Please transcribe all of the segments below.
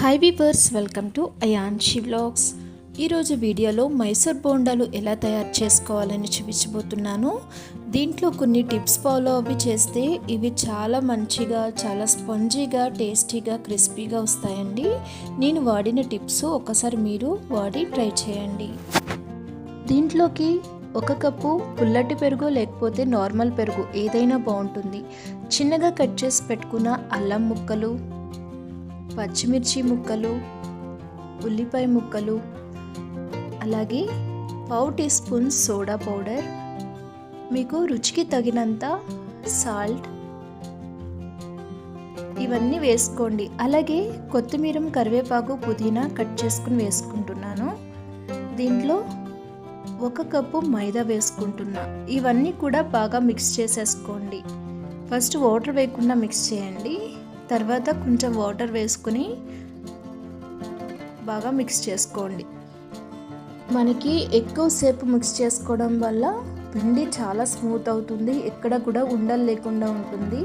Hi viewers welcome to Ayanshi vlogs ఈరోజు వీడియోలో మైసూర్ బోండాలు ఎలా తయారు చేసుకోవాలని చూపించబోతున్నాను. దీంట్లో కొన్ని టిప్స్ ఫాలో అవి చేస్తే ఇవి చాలా మంచిగా చాలా స్పంజీగా టేస్టీగా క్రిస్పీగా వస్తాయండి. నేను వాడిన టిప్స్ ఒకసారి మీరు వాడి ట్రై చేయండి. దీంట్లోకి ఒక కప్పు పుల్లటి పెరుగు లేకపోతే నార్మల్ పెరుగు ఏదైనా బాగుంటుంది. చిన్నగా కట్ చేసి పెట్టుకున్న అల్లం ముక్కలు పచ్చిమిర్చి ముక్కలు ఉల్లిపాయ ముక్కలు అలాగే పావు టీ స్పూన్ సోడా పౌడర్. మీకు రుచికి తగినంత సాల్ట్. ఇవన్నీ వేసుకోండి. అలాగే కొత్తిమీర కరివేపాకు పుదీనా కట్ చేసుకుని వేసుకుంటున్నాను. దీంట్లో ఒక కప్పు మైదా వేసుకుంటున్నా. ఇవన్నీ కూడా బాగా మిక్స్ చేసేసుకోండి. ఫస్ట్ వాటర్ వేయకుండా మిక్స్ చేయండి. తర్వాత కొంచెం వాటర్ వేసుకుని బాగా మిక్స్ చేసుకోండి. మనకి ఎక్కువసేపు మిక్స్ చేసుకోవడం వల్ల పిండి చాలా స్మూత్ అవుతుంది ఎక్కడ కూడా ఉండలు లేకుండా ఉంటుంది.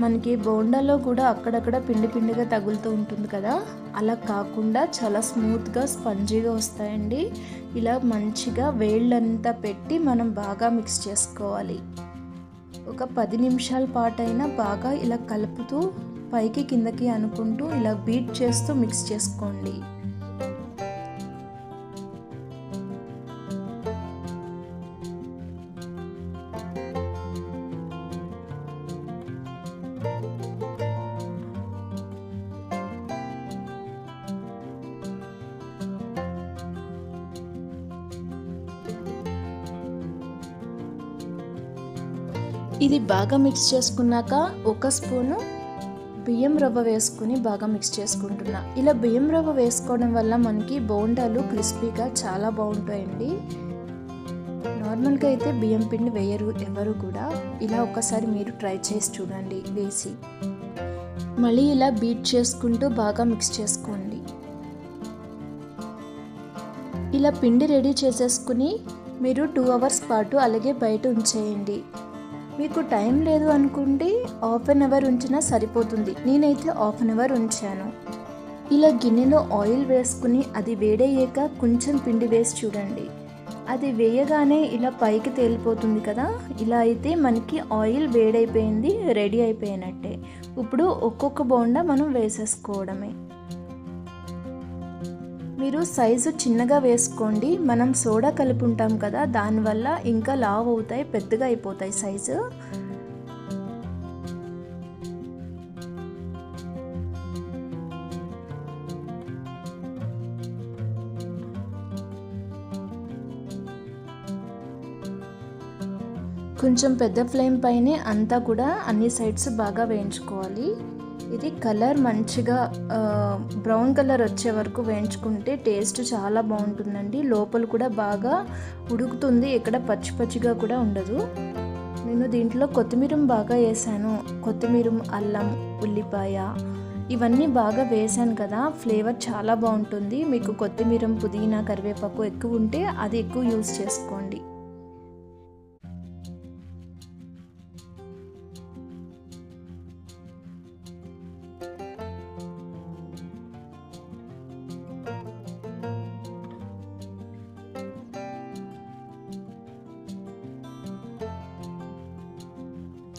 మనకి బోండాలో కూడా అక్కడక్కడ పిండి పిండిగా తగులుతూ ఉంటుంది కదా. అలా కాకుండా చాలా స్మూత్గా స్పంజీగా వస్తాయండి. ఇలా మంచిగా వేళ్ళంతా పెట్టి మనం బాగా మిక్స్ చేసుకోవాలి. ఒక పది నిమిషాల పాటైనా బాగా ఇలా కలుపుతూ పైకి కిందకి అనుకుంటూ ఇలా బీట్ చేస్తూ మిక్స్ చేసుకోండి. ఇది బాగా మిక్స్ చేసుకున్నాక ఒక స్పూను బియ్యం రవ్వ వేసుకుని బాగా మిక్స్ చేసుకుంటున్నా. ఇలా బియ్యం రవ్వ వేసుకోవడం వల్ల మనకి బోండాలు క్రిస్పీగా చాలా బాగుంటాయండి. నార్మల్గా అయితే బియ్యం పిండి వేయరు ఎవరు కూడా. ఇలా ఒకసారి మీరు ట్రై చేసి చూడండి వేసి. మళ్ళీ ఇలా బీట్ చేసుకుంటూ బాగా మిక్స్ చేసుకోండి. ఇలా పిండి రెడీ చేసేసుకుని మీరు టూ అవర్స్ పాటు అలాగే బయట ఉంచేయండి. మీకు టైం లేదు అనుకుంటే హాఫ్ అన్ అవర్ ఉంచినా సరిపోతుంది. నేనైతే హాఫ్ అన్ అవర్ ఉంచాను. ఇలా గిన్నెలో ఆయిల్ వేసుకుని అది వేడయ్యాక కొంచెం పిండి వేసి చూడండి. అది వేయగానే ఇలా పైకి తేలిపోతుంది కదా? ఇలా అయితే మనకి ఆయిల్ వేడైపోయింది రెడీ అయిపోయినట్టే. ఇప్పుడు ఒక్కొక్క బోండా మనం వేసేసుకోవడమే. మీరు సైజు చిన్నగా వేసుకోండి. మనం సోడా కలిపి ఉంటాం కదా దానివల్ల ఇంకా లావ్ అవుతాయి పెద్దగా అయిపోతాయి సైజు. కొంచెం పెద్ద ఫ్లేమ్ పైనే అంతా కూడా అన్ని సైడ్స్ బాగా వేయించుకోవాలి. ఇది కలర్ మంచిగా బ్రౌన్ కలర్ వచ్చే వరకు వేయించుకుంటే టేస్ట్ చాలా బాగుంటుందండి. లోపల కూడా బాగా ఉడుకుతుంది. ఇక్కడ పచ్చి పచ్చిగా కూడా ఉండదు. నేను దీంట్లో కొత్తిమీర బాగా వేసాను. కొత్తిమీర అల్లం ఉల్లిపాయ ఇవన్నీ బాగా వేసాను కదా. ఫ్లేవర్ చాలా బాగుంటుంది. మీకు కొత్తిమీర పుదీనా కరివేపాకు ఎక్కువ ఉంటే అది ఎక్కువ యూస్ చేసుకోండి.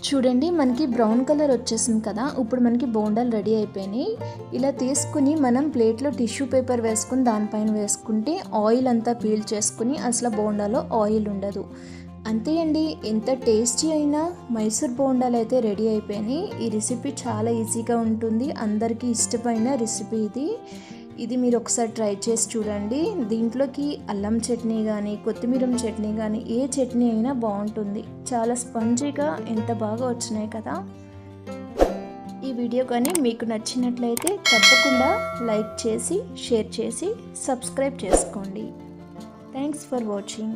చూడండి మనకి బ్రౌన్ కలర్ వచ్చేసింది కదా. ఇప్పుడు మనకి బోండాలు రెడీ అయిపోయినాయి. ఇలా తీసుకుని మనం ప్లేట్లో టిష్యూ పేపర్ వేసుకుని దానిపైన వేసుకుంటే ఆయిల్ అంతా పీల్ చేసుకుని అసలు బోండాలో ఆయిల్ ఉండదు. అంతే అండి. ఎంత టేస్టీ అయినా మైసూర్ బోండాలు అయితే రెడీ అయిపోయినాయి. ఈ రెసిపీ చాలా ఈజీగా ఉంటుంది. అందరికీ ఇష్టమైన రెసిపీ ఇది. ఇది మీరు ఒకసారి ట్రై చేసి చూడండి. దీంట్లోకి అల్లం చట్నీ కానీ కొత్తిమీర చట్నీ కానీ ఏ చట్నీ అయినా బాగుంటుంది. చాలా స్పంజీగా ఎంత బాగా వచ్చినాయి కదా. ఈ వీడియో కానీ మీకు నచ్చినట్లయితే తప్పకుండా లైక్ చేసి షేర్ చేసి సబ్స్క్రైబ్ చేసుకోండి. Thanks for watching.